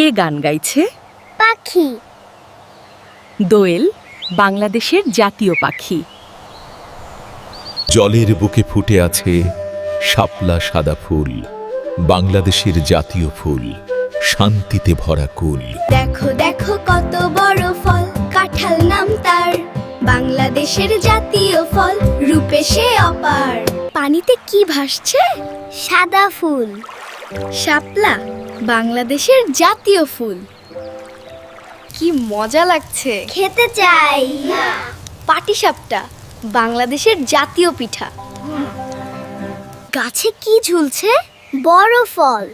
কে গান গাইছে? পাখি। দোয়েল বাংলাদেশের জাতীয় পাখি। জলের বুকে ফুটে আছে শাপলা সাদা ফুল বাংলাদেশের জাতীয় ফুল শান্তিতে ভরা কুল। দেখো দেখো কত বড় ফল কাঁঠাল নাম তার। বাংলাদেশের জাতীয় ফল রূপে সে অপার। পানিতে কি ভাসছে? সাদা ফুল। শাপলা? বাংলাদেশের জাতীয় ফুল। কি মজা লাগছে। খেতে চাই। পাটিসাপটা বাংলাদেশের জাতীয় পিঠা। গাছে কি ঝুলছে? বড় ফল।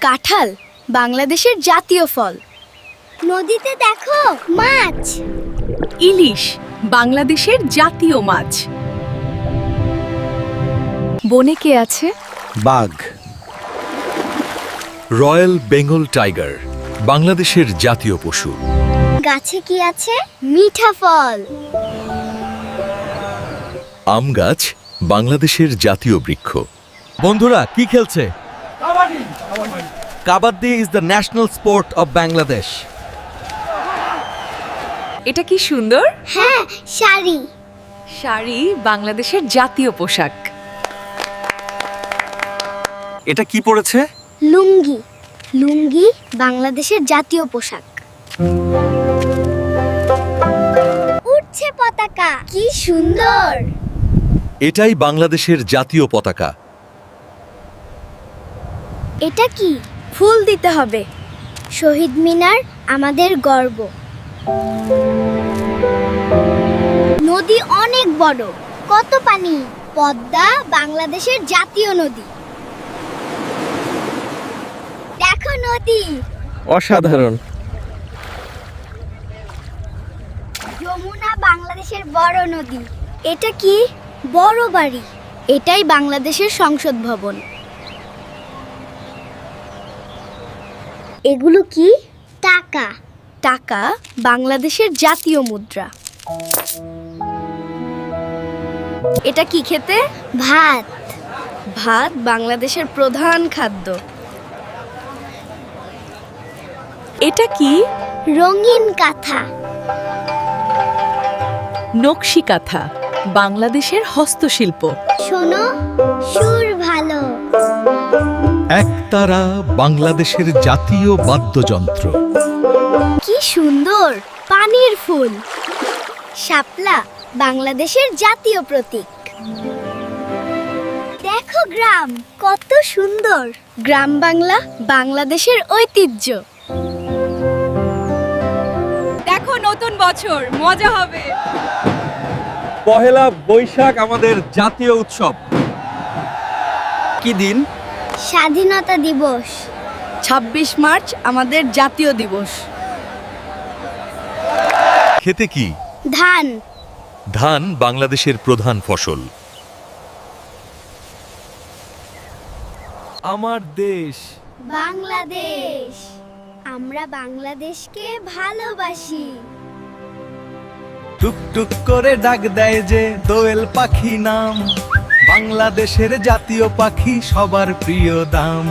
কাঁঠাল বাংলাদেশের জাতীয় ফল। নদীতে দেখো মাছ। ইলিশ বাংলাদেশের জাতীয় মাছ। বনে কে আছে? বাঘ। রয়্যাল বেঙ্গল টাইগার বাংলাদেশের জাতীয় পশু। গাছে কি আছে? মিঠা ফল। আম গাছ বাংলাদেশের জাতীয় বৃক্ষ। বন্ধুরা কি খেলছে? Kabaddi. Is the national sport of Bangladesh এটা কি সুন্দর? হ্যাঁ শাড়ি। শাড়ি বাংলাদেশের জাতীয় পোশাক। এটা কি পড়েছে? লুঙ্গি। লুঙ্গি বাংলাদেশের জাতীয় পোশাক। উঠছে পতাকা। কি সুন্দর! এটাই বাংলাদেশের জাতীয় পতাকা। এটা কি? ফুল দিতে হবে। শহীদ মিনার আমাদের গর্ব। নদী অনেক বড়। কত পানি? পদ্মা বাংলাদেশের জাতীয় নদী দেখো নদী। অসাধারণ। যমুনা বাংলাদেশের বড় নদী। এটা কি? বড় বাড়ি। এটাই বাংলাদেশের সংসদ ভবন। এগুলো কি? টাকা। টাকা বাংলাদেশের জাতীয় মুদ্রা। এটা কি খেতে? ভাত। ভাত বাংলাদেশের প্রধান খাদ্য। এটা কি? রঙিন কাঁথা। নকশি কাঁথা বাংলাদেশের হস্তশিল্প। শোনো সুর ভালো। একতারা বাংলাদেশের জাতীয় বাদ্যযন্ত্র। কি সুন্দর পানির ফুল। শাপলা বাংলাদেশের জাতীয় প্রতীক। দেখো গ্রাম কত সুন্দর। গ্রাম বাংলা বাংলাদেশের ঐতিহ্য। বছর মজা হবে। পহেলা বৈশাখ আমাদের জাতীয় উৎসব। কি দিন? স্বাধীনতা দিবস। ২৬ মার্চ আমাদের জাতীয় দিবস। খেতে কি? ধান। ধান বাংলাদেশের প্রধান ফসল। আমার দেশ। বাংলাদেশ। আমরা বাংলাদেশকে ভালোবাসি। টুকটুক করে ডাক দেয় যে দোয়েল পাখি নাম। বাংলাদেশের জাতীয় পাখি সবার প্রিয় দাম।